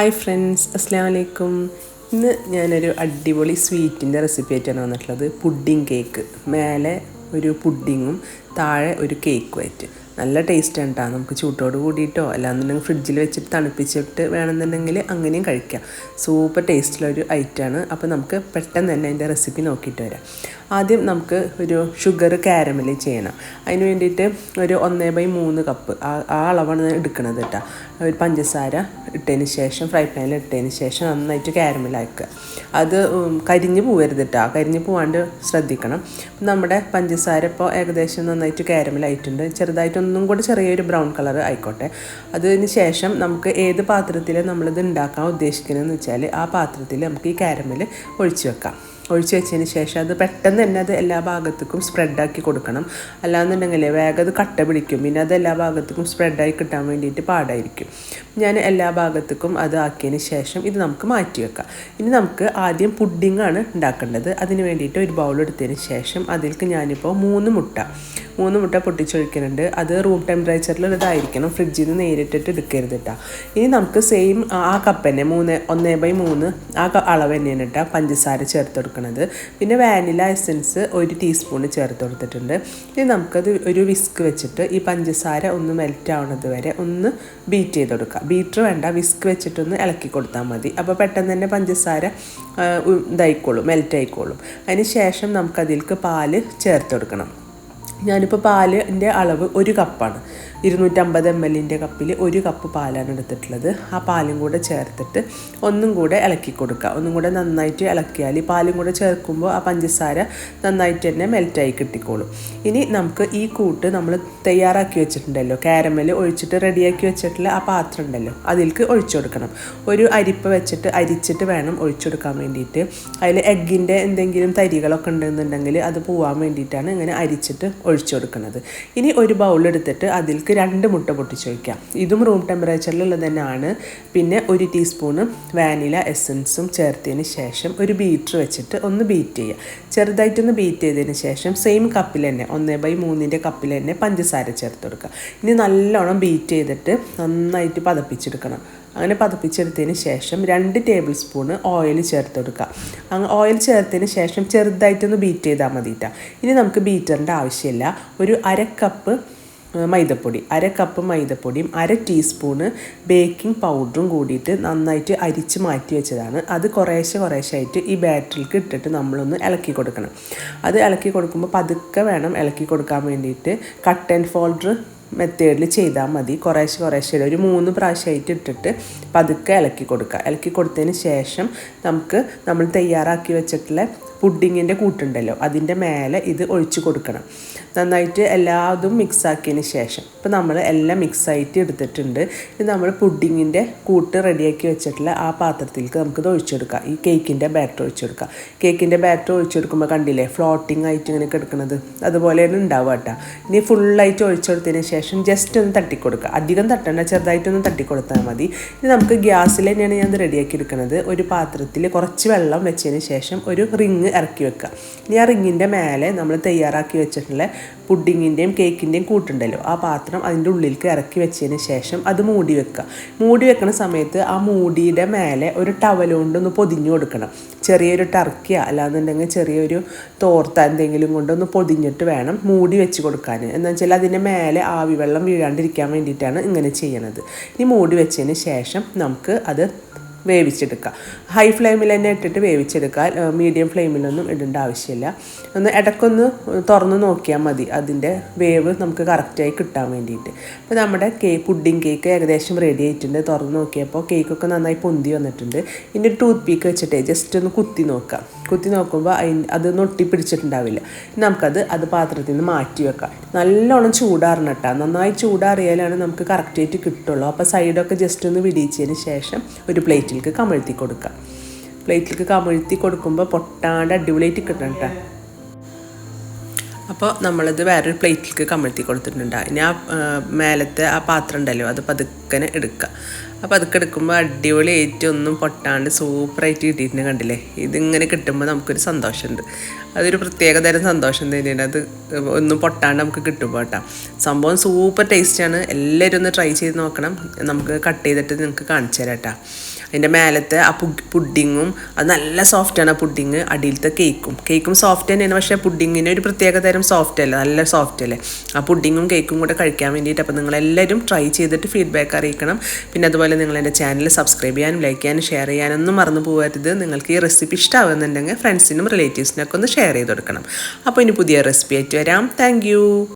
Hi friends അസ്സാം വലൈക്കും ഇന്ന് ഞാനൊരു അടിപൊളി സ്വീറ്റിന്റെ റെസിപ്പി ആയിട്ടാണ് വന്നിട്ടുള്ളത്. Pudding cake. മേലെ ഒരു പുഡിങ്ങും താഴെ ഒരു കേക്കും ആയിട്ട് നല്ല ടേസ്റ്റ് ആണ് കേട്ടോ നമുക്ക് ചൂട്ടോട് കൂടിയിട്ടോ അല്ലാന്നുണ്ടെങ്കിൽ ഫ്രിഡ്ജിൽ വെച്ചിട്ട് തണുപ്പിച്ചിട്ട് വേണമെന്നുണ്ടെങ്കിൽ അങ്ങനെയും കഴിക്കാം. സൂപ്പർ ടേസ്റ്റിലൊരു ആണ്. അപ്പോൾ നമുക്ക് പെട്ടെന്ന് തന്നെ അതിന്റെ റെസിപ്പി നോക്കിയിട്ട് വരാം. ആദ്യം നമുക്ക് ഒരു ഷുഗർ കാരമൽ ചെയ്യണം. അതിന് വേണ്ടിയിട്ട് ഒരു ഒന്നേ ബൈ മൂന്ന് കപ്പ് ആ ആ അളവാണ് ഞാൻ എടുക്കുന്നത് കേട്ടോ ഒരു പഞ്ചസാര ഇട്ടതിന് ശേഷം ഫ്രൈ പാനിൽ ഇട്ടതിന് ശേഷം നന്നായിട്ട് കാരമലാക്കുക അത് കരിഞ്ഞ് പോവരുത് കേട്ടോ കരിഞ്ഞ് പോവാണ്ട് ശ്രദ്ധിക്കണം. നമ്മുടെ പഞ്ചസാര ഇപ്പോൾ ഏകദേശം നന്നായിട്ട് കാരമലായിട്ടുണ്ട് ചെറുതായിട്ടൊന്നും കൂടി ചെറിയൊരു ബ്രൗൺ കളർ ആയിക്കോട്ടെ. അതിന് ശേഷം നമുക്ക് ഏത് പാത്രത്തിൽ നമ്മളിത് ഉണ്ടാക്കാൻ ഉദ്ദേശിക്കുന്നതെന്ന് വെച്ചാൽ ആ പാത്രത്തിൽ നമുക്ക് ഈ കാരമൽ ഒഴിച്ചു വെക്കാം. ഒഴിച്ചു വെച്ചതിന് ശേഷം അത് പെട്ടെന്ന് തന്നെ അത് എല്ലാ ഭാഗത്തേക്കും സ്പ്രെഡാക്കി കൊടുക്കണം. അല്ലാന്നുണ്ടെങ്കിൽ വേഗം അത് കട്ട പിടിക്കും. പിന്നെ അത് എല്ലാ ഭാഗത്തേക്കും സ്പ്രെഡായി കിട്ടാൻ വേണ്ടിയിട്ട് പാടായിരിക്കും. ഞാൻ എല്ലാ ഭാഗത്തേക്കും അത് ആക്കിയതിന് ശേഷം ഇത് നമുക്ക് മാറ്റി വെക്കാം. ഇനി നമുക്ക് ആദ്യം പുഡിംഗ് ആണ് ഉണ്ടാക്കേണ്ടത്. അതിന് വേണ്ടിയിട്ട് ഒരു ബൗൾ എടുത്തതിന് ശേഷം അതിലേക്ക് ഞാനിപ്പോൾ മൂന്ന് മുട്ട മൂന്ന് മുട്ട പൊട്ടിച്ചൊഴിക്കുന്നുണ്ട്. അത് റൂം ടെമ്പറേച്ചറിൽ ഇതായിരിക്കണം ഫ്രിഡ്ജിൽ നിന്ന് നേരിട്ടിട്ട് എടുക്കരുത് കേട്ടോ ഇനി നമുക്ക് സെയിം ആ കപ്പ് തന്നെ മൂന്ന് ഒന്നേ ബൈ മൂന്ന് ആ അളവ് തന്നെയാണ് കേട്ടോ പഞ്ചസാര ചേർത്ത് കൊടുക്കുന്നത് പിന്നെ വാനില എസൻസ് ഒരു ടീസ്പൂൺ ചേർത്ത് കൊടുത്തിട്ടുണ്ട്. ഇനി നമുക്കത് ഒരു വിസ്ക് വെച്ചിട്ട് ഈ പഞ്ചസാര ഒന്ന് മെൽറ്റ് ആവുന്നത് വരെ ഒന്ന് ബീറ്റ് ചെയ്ത് കൊടുക്കുക ബീറ്റർ വേണ്ട വിസ്ക് വെച്ചിട്ടൊന്ന് ഇളക്കി കൊടുത്താൽ മതി. അപ്പോൾ പെട്ടെന്ന് തന്നെ പഞ്ചസാര ഇതായിക്കോളും മെൽറ്റ് ആയിക്കോളും. അതിന് ശേഷം നമുക്കതിലേക്ക് പാൽ ചേർത്ത് കൊടുക്കണം. ഞാനിപ്പോൾ പാലിന്റെ അളവ് ഒരു കപ്പാണ്. ഇരുന്നൂറ്റമ്പത് എം എല്ലിന്റെ കപ്പിൽ ഒരു കപ്പ് പാലാണ് എടുത്തിട്ടുള്ളത്. ആ പാലും കൂടെ ചേർത്തിട്ട് ഒന്നും കൂടെ ഇളക്കി കൊടുക്കുക. ഒന്നും കൂടെ നന്നായിട്ട് ഇളക്കിയാൽ ഈ പാലും കൂടെ ചേർക്കുമ്പോൾ ആ പഞ്ചസാര നന്നായിട്ട് തന്നെ മെൽറ്റായി കിട്ടിക്കോളും. ഇനി നമുക്ക് ഈ കൂട്ട് നമ്മൾ തയ്യാറാക്കി വെച്ചിട്ടുണ്ടല്ലോ. കാരമൽ ഒഴിച്ചിട്ട് റെഡിയാക്കി വെച്ചിട്ടുള്ള ആ പാത്രം ഉണ്ടല്ലോ. അതിലേക്ക് ഒഴിച്ചു കൊടുക്കണം. ഒരു അരിപ്പ് വെച്ചിട്ട് അരിച്ചിട്ട് വേണം ഒഴിച്ചു കൊടുക്കാൻ വേണ്ടിയിട്ട്. അതിൽ എഗ്ഗിന്റെ എന്തെങ്കിലും തരികളൊക്കെ ഉണ്ടെന്നുണ്ടെങ്കിൽ അത് പോവാൻ വേണ്ടിയിട്ടാണ് ഇങ്ങനെ അരിച്ചിട്ട് ഒഴിച്ചു കൊടുക്കുന്നത്. ഇനി ഒരു ബൗൾ എടുത്തിട്ട് അതിലേക്ക് രണ്ട് മുട്ട പൊട്ടിച്ച് വയ്ക്കാം ഇതും റൂം ടെമ്പറേച്ചറിലുള്ളത് തന്നെയാണ്. പിന്നെ ഒരു ടീസ്പൂണ് വാനില എസൻസും ചേർത്തതിന് ശേഷം ഒരു ബീറ്റർ വെച്ചിട്ട് ഒന്ന് ബീറ്റ് ചെയ്യുക. ചെറുതായിട്ടൊന്ന് ബീറ്റ് ചെയ്തതിന് ശേഷം സെയിം കപ്പിൽ തന്നെ ഒന്നേ ബൈ മൂന്നിന്റെ കപ്പിൽ തന്നെ പഞ്ചസാര ചേർത്ത് കൊടുക്കുക. ഇനി നല്ലോണം ബീറ്റ് ചെയ്തിട്ട് നന്നായിട്ട് പതപ്പിച്ചെടുക്കണം. അങ്ങനെ പതപ്പിച്ചെടുത്തതിന് ശേഷം രണ്ട് ടേബിൾ സ്പൂണ് ഓയിൽ ചേർത്ത് കൊടുക്കുക. അങ്ങ് ഓയിൽ ചേർത്തതിന് ശേഷം ചെറുതായിട്ടൊന്ന് ബീറ്റ് ചെയ്താൽ മതിയിട്ടാണ് ഇനി നമുക്ക് ബീറ്ററിന്റെ ആവശ്യമില്ല. ഒരു അര കപ്പ് മൈദപ്പൊടി. അര കപ്പ് മൈദപ്പൊടിയും അര ടീസ്പൂണ് ബേക്കിംഗ് പൗഡറും കൂടിയിട്ട് നന്നായിട്ട് അരിച്ച് മാറ്റി വെച്ചതാണ്. അത് കുറേശ്ശെ കുറേശ്ശെ ആയിട്ട് ഈ ബാറ്ററിക്ക് ഇട്ടിട്ട് നമ്മളൊന്ന് ഇളക്കി കൊടുക്കണം. അത് ഇളക്കി കൊടുക്കുമ്പോൾ പതുക്കെ വേണം ഇളക്കി കൊടുക്കാൻ വേണ്ടിയിട്ട്. കട്ട് ആൻഡ് ഫോൾഡർ മെത്തേഡിൽ ചെയ്താൽ മതി. കുറേശ്ശെ കുറേശ്ശെ ഒരു മൂന്ന് പ്രാവശ്യമായിട്ട് ഇട്ടിട്ട് പതുക്കെ ഇളക്കി കൊടുക്കുക. ഇളക്കി കൊടുത്തതിന് ശേഷം നമുക്ക് നമ്മൾ തയ്യാറാക്കി വെച്ചിട്ടുള്ള പുഡിങ്ങിന്റെ കൂട്ടുണ്ടല്ലോ അതിന്റെ മേലെ ഇത് ഒഴിച്ചു കൊടുക്കണം. നന്നായിട്ട് എല്ലാതും മിക്സാക്കിയതിന് ശേഷം. ഇപ്പോൾ നമ്മൾ എല്ലാം മിക്സായിട്ട് എടുത്തിട്ടുണ്ട്. ഇത് നമ്മൾ പുഡിങ്ങിന്റെ കൂട്ട് റെഡിയാക്കി വെച്ചിട്ടുള്ള ആ പാത്രത്തിലേക്ക് നമുക്കിത് ഒഴിച്ചെടുക്കാം. ഈ കേക്കിന്റെ ബാറ്റർ ഒഴിച്ചെടുക്കാം. കേക്കിന്റെ ബാറ്റർ ഒഴിച്ചെടുക്കുമ്പോൾ കണ്ടില്ലേ ഫ്ലോട്ടിംഗ് ആയിട്ട് ഇങ്ങനെ കിടക്കുന്നത് അതുപോലെയാണ് ഉണ്ടാവുക കേട്ടോ. ഇനി ഫുള്ളായിട്ട് ഒഴിച്ചെടുത്തതിന് ശേഷം ജസ്റ്റ് ഒന്ന് തട്ടിക്കൊടുക്കുക. അധികം തട്ടണ്ട ചെറുതായിട്ടൊന്ന് തട്ടിക്കൊടുത്താൽ മതി. ഇനി നമുക്ക് ഗ്യാസിൽ തന്നെയാണ് ഞാൻ റെഡിയാക്കി എടുക്കുന്നത് ഒരു പാത്രത്തിൽ കുറച്ച് വെള്ളം വെച്ചതിന് ശേഷം ഒരു റിങ് ഇറക്കി വെക്കുക. ഇനി ആ റിങ്ങിന്റെ മേലെ നമ്മൾ തയ്യാറാക്കി വെച്ചിട്ടുള്ള പുഡിങ്ങിന്റെയും കേക്കിന്റെയും കൂട്ടുണ്ടല്ലോ. ആ പാത്രം അതിന്റെ ഉള്ളിലേക്ക് ഇറക്കി വെച്ചതിന് ശേഷം അത് മൂടി വെക്കുക. മൂടി വെക്കുന്ന സമയത്ത് ആ മൂടിയുടെ മേലെ ഒരു ടവൽ കൊണ്ടൊന്ന് പൊതിഞ്ഞു കൊടുക്കണം. ചെറിയൊരു ടർക്കിയ അല്ലാന്നുണ്ടെങ്കിൽ ചെറിയൊരു തോർത്ത എന്തെങ്കിലും കൊണ്ടൊന്ന് പൊതിഞ്ഞിട്ട് വേണം മൂടി വെച്ച് കൊടുക്കാൻ. എന്ന് വെച്ചാൽ അതിന്റെ മേലെ ആവി വെള്ളം വീഴാണ്ടിരിക്കാൻ വേണ്ടിയിട്ടാണ് ഇങ്ങനെ ചെയ്യണത്. ഇനി മൂടി വെച്ചതിന് ശേഷം നമുക്ക് അത് വേവിച്ചെടുക്കുക. ഹൈ ഫ്ലെയിമിൽ തന്നെ ഇട്ടിട്ട് വേവിച്ചെടുക്കുക. മീഡിയം ഫ്ലെയിമിലൊന്നും ഇടേണ്ട ആവശ്യമില്ല. ഒന്ന് ഇടയ്ക്കൊന്ന് തുറന്ന് നോക്കിയാൽ മതി. അതിന്റെ വേവ് നമുക്ക് കറക്റ്റായി കിട്ടാൻ വേണ്ടിയിട്ട്. അപ്പോൾ നമ്മുടെ കേക്ക് പുഡിംഗ് കേക്ക് ഏകദേശം റെഡി ആയിട്ടുണ്ട്. തുറന്ന് നോക്കിയപ്പോൾ കേക്കൊക്കെ നന്നായി പൊന്തി വന്നിട്ടുണ്ട്. ഇനി ടൂത്ത് പീക്ക് വെച്ചിട്ട് ജസ്റ്റ് ഒന്ന് കുത്തി നോക്കാം. കുത്തി നോക്കുമ്പോൾ അതിന് അത് ഒട്ടി പിടിച്ചിട്ടുണ്ടാവില്ല. നമുക്കത് അത് പാത്രത്തിൽ നിന്ന് മാറ്റി വെക്കാം. നല്ലോണം ചൂടാറണം കേട്ടോ നന്നായി ചൂടാറിയാലാണ് നമുക്ക് കറക്റ്റായിട്ട് കിട്ടുള്ളൂ. അപ്പോൾ സൈഡൊക്കെ ജസ്റ്റ് ഒന്ന് വിടിയിച്ചതിന് ശേഷം ഒരു പ്ലേറ്റിലേക്ക് കമഴ്ത്തി കൊടുക്കാം. പ്ലേറ്റിലേക്ക് കമഴ്ത്തി കൊടുക്കുമ്പോൾ പൊട്ടാണ്ട് അടിപൊളിയായിട്ട് കിട്ടണം കേട്ടോ അപ്പോൾ നമ്മളിത് വേറൊരു പ്ലേറ്റിലേക്ക് കമഴ്ത്തി കൊടുത്തിട്ടുണ്ട്. ഇനി ആ മേലത്തെ ആ പാത്രം ഉണ്ടല്ലോ അത് പതുക്കനെ എടുക്കുക അപ്പോൾ അതൊക്കെ എടുക്കുമ്പോൾ അടിപൊളി ഒന്നും പൊട്ടാണ്ട് സൂപ്പറായിട്ട് കിട്ടിയിട്ടുണ്ട് കണ്ടില്ലേ? ഇതിങ്ങനെ കിട്ടുമ്പോൾ നമുക്കൊരു സന്തോഷമുണ്ട്. അതൊരു പ്രത്യേക തരം സന്തോഷം തന്നെയാണ്. അത് ഒന്നും പൊട്ടാണ്ട് നമുക്ക് കിട്ടുമ്പോൾ കേട്ടോ. സംഭവം സൂപ്പർ ടേസ്റ്റാണ് എല്ലാവരും ഒന്ന് ട്രൈ ചെയ്ത് നോക്കണം. നമുക്ക് കട്ട് ചെയ്തിട്ട് നിങ്ങൾക്ക് കാണിച്ചു തരാം കേട്ടോ. അതിന്റെ മേലത്തെ ആ പുഡിങ്ങും അത് നല്ല സോഫ്റ്റാണ് ആ പുഡിങ് അടിയിലത്തെ കേക്കും കേക്കും സോഫ്റ്റ് തന്നെയാണ് പക്ഷേ പുഡിങ്ങിന് ഒരു പ്രത്യേക തരം സോഫ്റ്റ് അല്ല? നല്ല സോഫ്റ്റ് അല്ലേ? ആ പുഡിങ്ങും കേക്കും കൂടെ കഴിക്കാൻ വേണ്ടിയിട്ട് അപ്പോൾ നിങ്ങളെല്ലാവരും ട്രൈ ചെയ്തിട്ട് ഫീഡ്ബാക്ക് അറിയിക്കണം. പിന്നെ അതുപോലെ നിങ്ങൾ എന്റെ ചാനൽ സബ്സ്ക്രൈബ് ചെയ്യാനും ലൈക്ക് ചെയ്യാനും ഷെയർ ചെയ്യാനൊന്നും മറന്നു പോകരുത് നിങ്ങൾക്ക് ഈ റെസിപ്പി ഇഷ്ടമാകുന്നുണ്ടെങ്കിൽ ഫ്രണ്ട്സിനും റിലേറ്റീവ്സിനൊക്കെ ഒന്ന് ഷെയർ ചെയ്ത് കൊടുക്കണം. അപ്പോൾ ഇനി പുതിയ റെസിപ്പി ആയിട്ട് വരാം. താങ്ക്